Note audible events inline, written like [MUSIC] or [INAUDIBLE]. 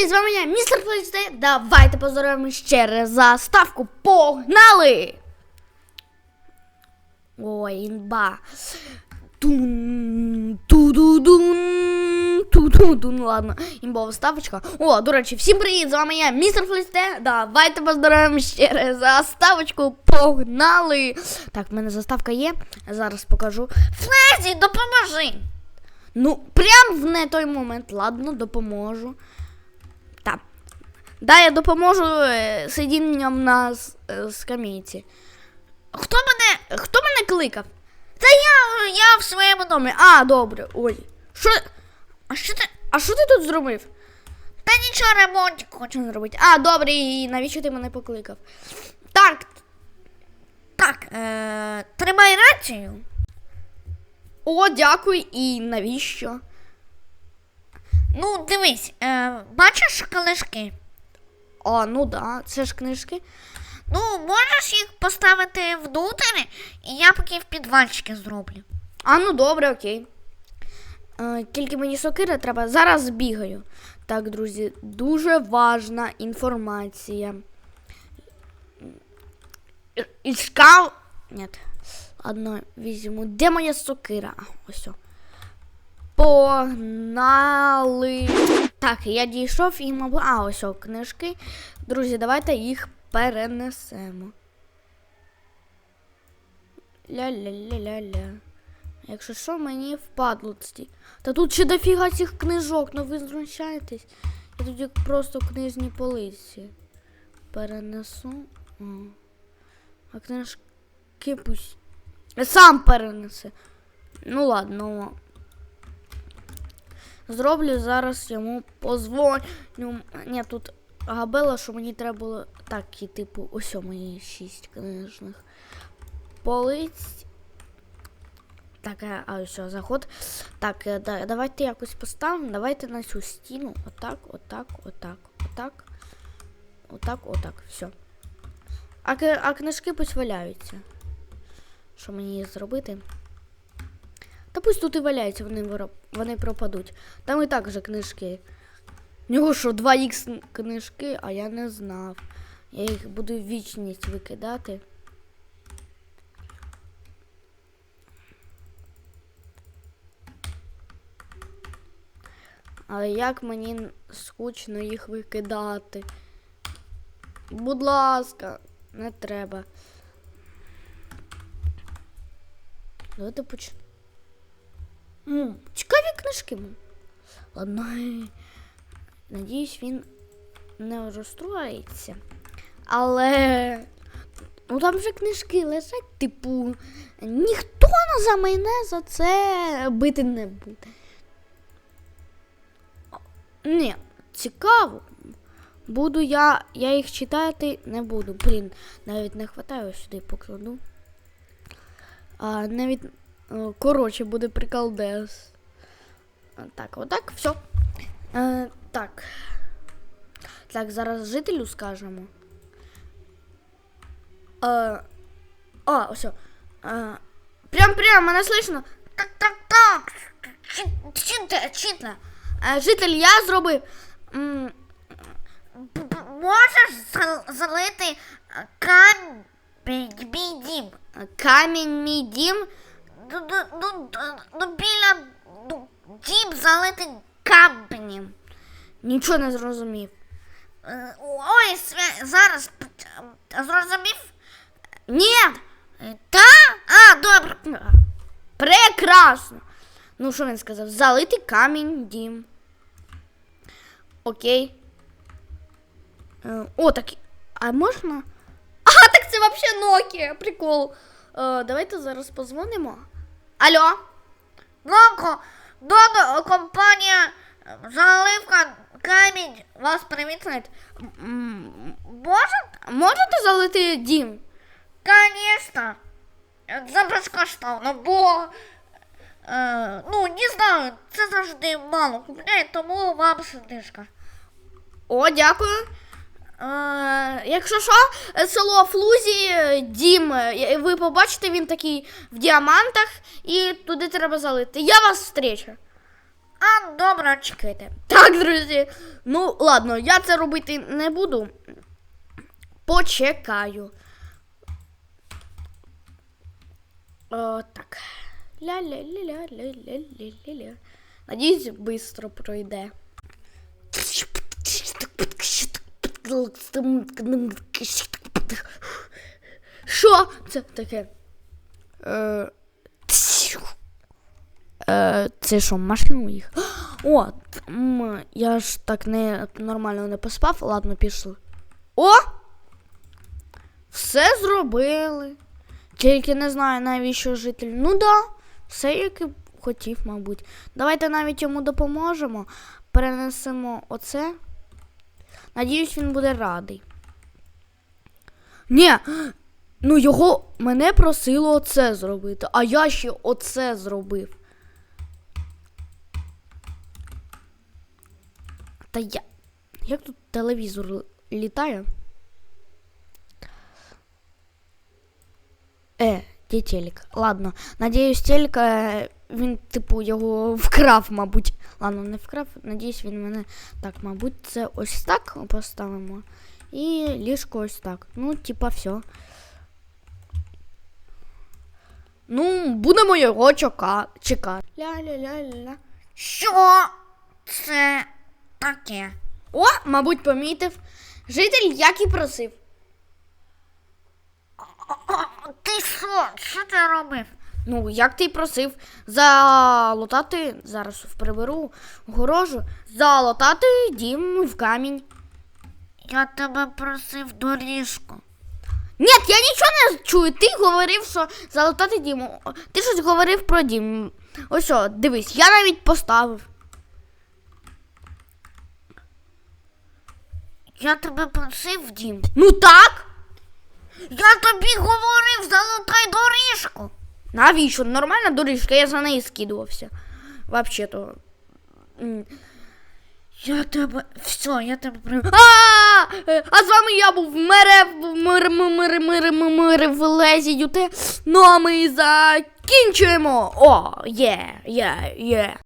привіт! З вами я, містер Плейстей. Давайте поздоровимо ще раз за ставку. Погнали! Ой, інба. Тун, ту-ду-дун, ту-ду-дун. Ладно, імбова ставочка. О, до речі, всім привіт! З вами я, містер Флісте. Давайте поздоровимо ще раз за ставочку. Погнали! Так, в мене заставка є. Зараз покажу. Флезі, допоможи! Ну, прям в не той момент. Ладно, допоможу. Да, я допоможу е, сидінням на е. Хто мене. Хто мене кликав? Та я, я в своєму домі. А, добре. Ой. Що. А що ти. А що ти тут зробив? Та нічого ремонтик хочу зробити. А, добре, і навіщо ти мене покликав? Так. Так, е, тримай рацію. О, дякую. І навіщо? Ну, дивись, е, бачиш книжки? А, ну да, це ж книжки. Ну, можеш їх поставити внутрі, і я поки в підвальчики зроблю. А, ну добре, окей. Е, тільки мені сокира треба. Зараз бігаю. Так, друзі, дуже важна інформація. І- Ішкав. Ні. Ладно, візьму. Де моя сокира? Ось. Погнали. Так, я дійшов і, мабуть. А, ось о, книжки. Друзі, давайте їх перенесемо. Ля-ля-ля-ля-ля. Якщо що, мені впадло ці. Та тут ще дофіга цих книжок, ну ви знущаєтесь. Я тут як просто книжні полиці. Перенесу. А книжки пусть. Сам перенесе. Ну ладно. Зроблю зараз йому позвоню. Ні, тут габела, що мені треба було. Так, і типу, ось мої шість книжних полиць. Так, е, а все, заход. Так, е, да, давайте якось поставимо. Давайте на цю стіну. Отак, отак, отак, отак. Отак, отак. Все. А, а книжки пусть валяються. Що мені зробити? Та пусть тут і валяються, вони, виро- вони пропадуть. Там і так же книжки. У нього що, 2х книжки, а я не знав. Я їх буду вічність викидати. Але як мені скучно їх викидати. Будь ласка, не треба. Давайте поч... М, Цікаві книжки. м. Ладно. Надіюсь, він не розстроїться. Але. Ну там вже книжки лежать, типу, ніхто за мене за це бити не буде. Ні, цікаво. Буду я. Я їх читати не буду. Блін, навіть не хватає сюди покладу. А, навіть. О, Коротше, буде приколдес. А, Так, отак, все. Е, так. Так, зараз жителю скажемо. Е, а, ось. Е, прям прям, мене слышно. Так, так, так. Чітне, чітне. Е, житель, я зробив. м, Можеш залити е, камінь мій дім? Камінь мій дім. Ну, ну, ну, ну, біля дім залити каменем. Нічого не зрозумів. Е, Ой, зараз зрозумів? Ні! Е, Та? А, добре. Прекрасно! Ну, що він сказав? Залити камінь дім. Окей. Е, О, так. А можна? [LAUGHS] А, так це взагалі Nokia, прикол. Давайте зараз позвонимо. Алло? Локо, Додо, компанія Заливка Камінь вас привітають. Можете залити дім? Конечно. Це безкоштовно, бо е, ну, не знаю, це завжди мало купляє, тому вам сидишка. О, дякую. Е, якщо що, село Флузі, дім, е, ви побачите, він такий в діамантах, і туди треба залити. Я вас встречу. А, добре, чекайте. Так, друзі. Ну, ладно, я це робити не буду. Почекаю. О, так. Ля-ля-ля-ля-ля-ля-ля-ля. Надіюсь, швидко пройде. Що це таке? Е, Е, це що, машину їх? О, я ж так не нормально не поспав. Ладно, пішли. О! Все зробили. Тільки не знаю, навіщо житель. Ну да, все як і хотів, мабуть. Давайте навіть йому допоможемо. Перенесемо оце. Надіюсь, він буде радий. Ні, ну його мене просило оце зробити, а я ще оце зробив. Та я. Як тут телевізор літає? Е, де телек? Ладно. Надіюсь, телек, е, він, типу, його вкрав, мабуть. Ладно, не вкрав. Надіюсь, він мене. Так, мабуть, це ось так поставимо. І ліжко ось так. Ну, типа, все. Ну, будемо його чека- чекати. Ля-ля-ля-ля. Що це таке? О, мабуть, помітив. Житель, як і просив. Ти що? Що ти робив? Ну, як ти й просив, залатати, зараз приберу горожу, залатати дім в камінь. Я тебе просив доріжку. Ні, я нічого не чую. Ти говорив, що залатати дім. Ти щось говорив про дім. Ось що, дивись, я навіть поставив. Я тебе просив дім. Ну так? Я тобі говорив, залутай доріжку. Навіщо? Нормальна доріжка, я за неї скидувався. Вообще то. Я тебе. Все, я тебе при. А, а з вами я був мерев мир в лезі. Ну а ми закінчуємо. О, є, є, є.